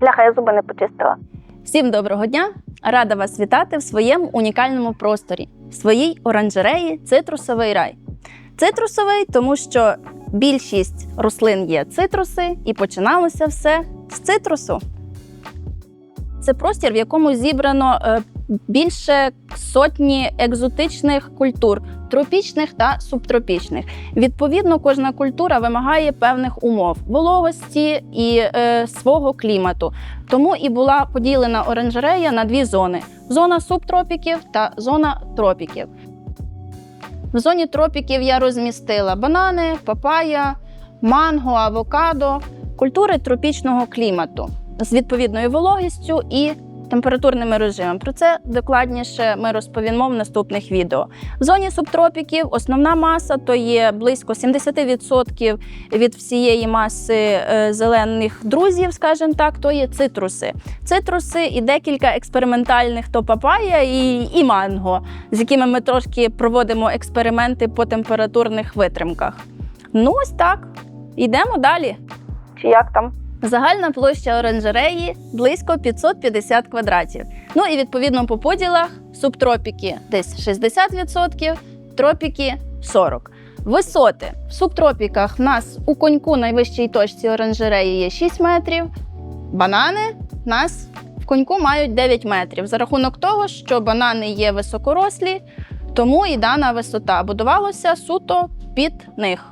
Бляха, я зуби не почистила. Всім доброго дня! Рада вас вітати в своєму унікальному просторі, в своїй оранжереї Цитрусовий рай. Цитрусовий, тому що більшість рослин є цитруси, і починалося все з цитрусу. Це простір, в якому зібрано е, більше сотні екзотичних культур, тропічних та субтропічних. Відповідно, кожна культура вимагає певних умов вологості і е, свого клімату. Тому і була поділена оранжерея на дві зони: зона субтропіків та зона тропіків. В зоні тропіків я розмістила банани, папая, манго, авокадо, культури тропічного клімату з відповідною вологістю і температурними режимами. Про це докладніше ми розповімо в наступних відео. В зоні субтропіків основна маса то є близько 70% від всієї маси е, зелених друзів, скажімо так, то є цитруси. Цитруси і декілька експериментальних то папая і, і манго, з якими ми трошки проводимо експерименти по температурних витримках. Ну, ось так. Йдемо далі. Чи як там? Загальна площа оранжереї близько 550 квадратів. Ну і відповідно по поділах субтропіки десь 60%, тропіки 40%. Висоти в субтропіках в нас у коньку найвищій точці оранжереї є 6 метрів. Банани в нас в коньку мають 9 метрів. За рахунок того, що банани є високорослі, тому і дана висота будувалося суто під них.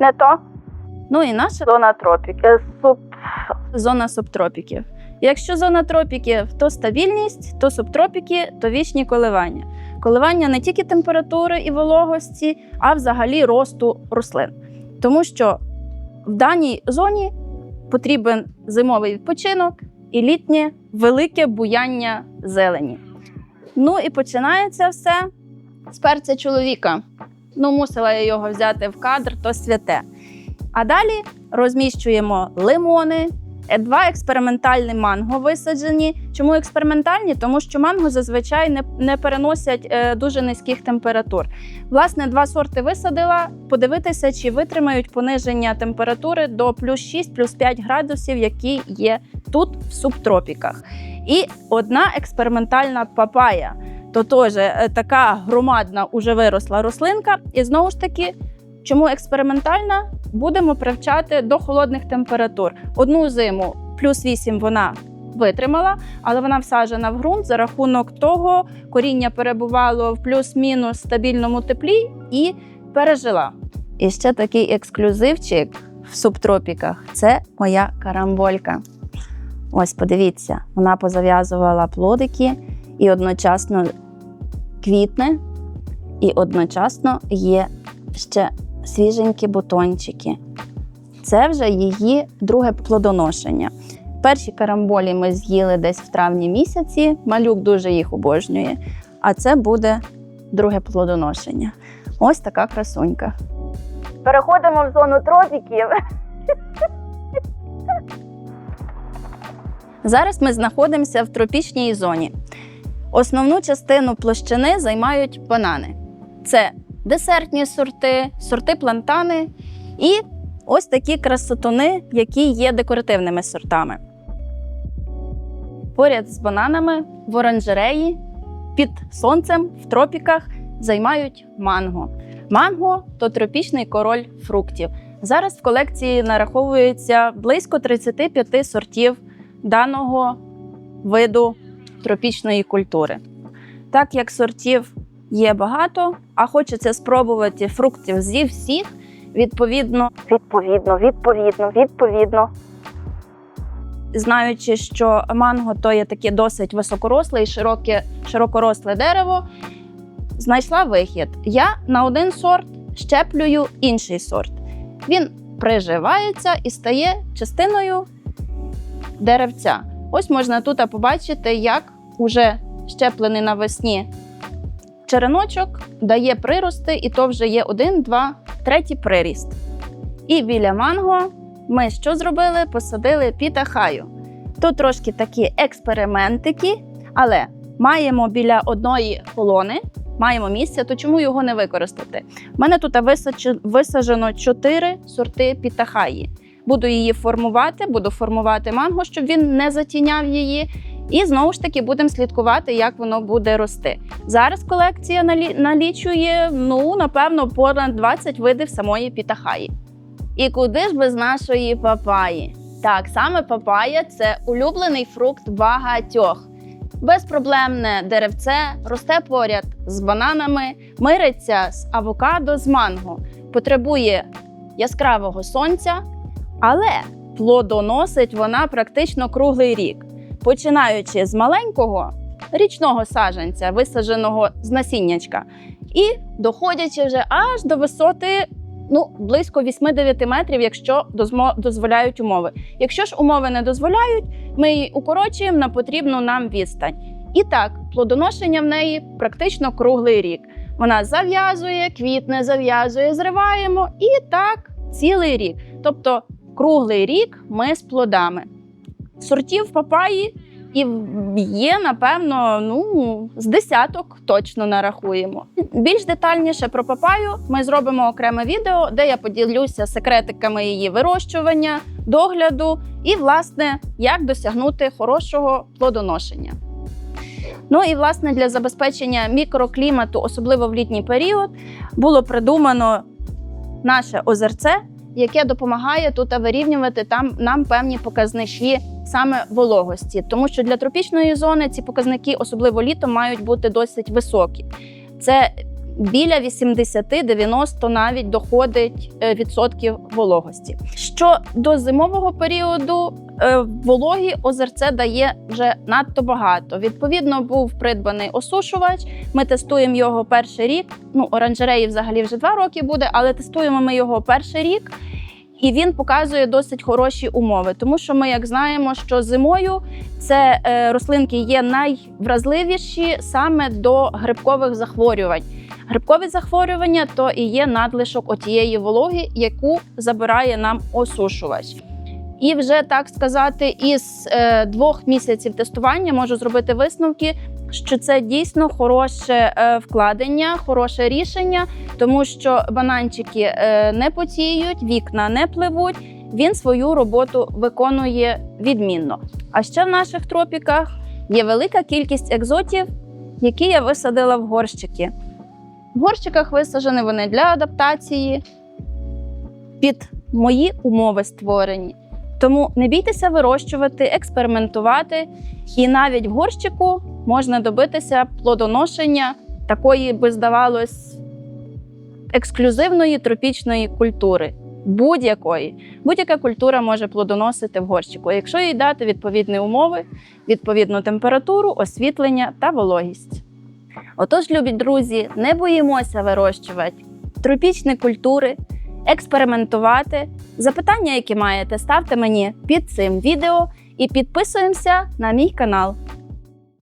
Не то. Ну і наша Зона тропіки. Суб... зона субтропіків. Якщо зона тропіків, то стабільність, то субтропіки, то вічні коливання. Коливання не тільки температури і вологості, а взагалі росту рослин. Тому що в даній зоні потрібен зимовий відпочинок і літнє велике буяння зелені. Ну і починається все з перця чоловіка. Ну, мусила я його взяти в кадр, то святе. А далі розміщуємо лимони, е, два експериментальні манго висаджені. Чому експериментальні? Тому що манго зазвичай не, не переносять е, дуже низьких температур. Власне, два сорти висадила, подивитися, чи витримають пониження температури до плюс 6, плюс 5 градусів, які є тут в субтропіках. І одна експериментальна папая. То теж е, така громадна уже виросла рослинка. І знову ж таки, чому експериментальна? Будемо привчати до холодних температур. Одну зиму плюс 8 вона витримала, але вона всаджена в ґрунт за рахунок того, коріння перебувало в плюс-мінус стабільному теплі і пережила. І ще такий ексклюзивчик в субтропіках це моя карамболька. Ось подивіться, вона позав'язувала плодики і одночасно квітне, і одночасно є ще свіженькі бутончики. Це вже її друге плодоношення. Перші карамболі ми з'їли десь в травні місяці. Малюк дуже їх обожнює. А це буде друге плодоношення. Ось така красунька. Переходимо в зону тропіків. Зараз ми знаходимося в тропічній зоні. Основну частину площини займають банани. Це десертні сорти, сорти плантани і ось такі красотуни, які є декоративними сортами. Поряд з бананами в оранжереї під сонцем в тропіках займають манго. Манго то тропічний король фруктів. Зараз в колекції нараховується близько 35 сортів даного виду тропічної культури. Так як сортів є багато, а хочеться спробувати фруктів зі всіх, відповідно, Відповідно, відповідно, відповідно. знаючи, що манго то є таке досить високоросле і широке, широкоросле дерево, знайшла вихід. Я на один сорт щеплюю інший сорт. Він приживається і стає частиною деревця. Ось можна тут побачити, як уже щеплений навесні череночок дає прирости, і то вже є один, два, третій приріст. І біля манго ми що зробили? Посадили пітахаю. Тут трошки такі експериментики, але маємо біля одної колони, маємо місце, то чому його не використати? У мене тут висаджено 4 сорти пітахаї. Буду її формувати, буду формувати манго, щоб він не затіняв її. І знову ж таки будемо слідкувати, як воно буде рости. Зараз колекція налічує ну напевно понад 20 видів самої пітахаї. І куди ж без нашої папаї? Так, саме папая це улюблений фрукт багатьох. Безпроблемне деревце росте поряд з бананами, мириться з авокадо, з манго, потребує яскравого сонця, але плодоносить вона практично круглий рік, починаючи з маленького річного саджанця, висадженого з насіннячка, і доходячи вже аж до висоти ну, близько 8-9 метрів, якщо дозволяють умови. Якщо ж умови не дозволяють, ми її укорочуємо на потрібну нам відстань. І так, плодоношення в неї практично круглий рік. Вона зав'язує, квітне, зав'язує, зриваємо і так цілий рік. Тобто круглий рік ми з плодами. Сортів папаї і є, напевно, ну, з десяток точно нарахуємо. Більш детальніше про папаю ми зробимо окреме відео, де я поділюся секретиками її вирощування, догляду і, власне, як досягнути хорошого плодоношення. Ну і власне для забезпечення мікроклімату, особливо в літній період, було придумано наше озерце, яке допомагає тут вирівнювати там нам певні показники саме вологості, тому що для тропічної зони ці показники, особливо літом, мають бути досить високі. Це біля 80-90 навіть доходить е, відсотків вологості. Що до зимового періоду е, вологі озерце дає вже надто багато. Відповідно, був придбаний осушувач. Ми тестуємо його перший рік. Ну, оранжереї взагалі вже два роки буде, але тестуємо ми його перший рік. І він показує досить хороші умови, тому що ми, як знаємо, що зимою це е, рослинки є найвразливіші саме до грибкових захворювань. Грибкові захворювання то і є надлишок отієї вологи, яку забирає нам осушувач. І вже так сказати, із е, двох місяців тестування можу зробити висновки, що це дійсно хороше е, вкладення, хороше рішення, тому що бананчики е, не потіють, вікна не пливуть. Він свою роботу виконує відмінно. А ще в наших тропіках є велика кількість екзотів, які я висадила в горщики. В горщиках висаджені вони для адаптації під мої умови створені. Тому не бійтеся вирощувати, експериментувати, і навіть в горщику можна добитися плодоношення такої, би здавалось, ексклюзивної тропічної культури. Будь-якої. Будь-яка культура може плодоносити в горщику, якщо їй дати відповідні умови, відповідну температуру, освітлення та вологість. Отож, любі друзі, не боїмося вирощувати тропічні культури, експериментувати. Запитання, які маєте, ставте мені під цим відео і підписуємося на мій канал.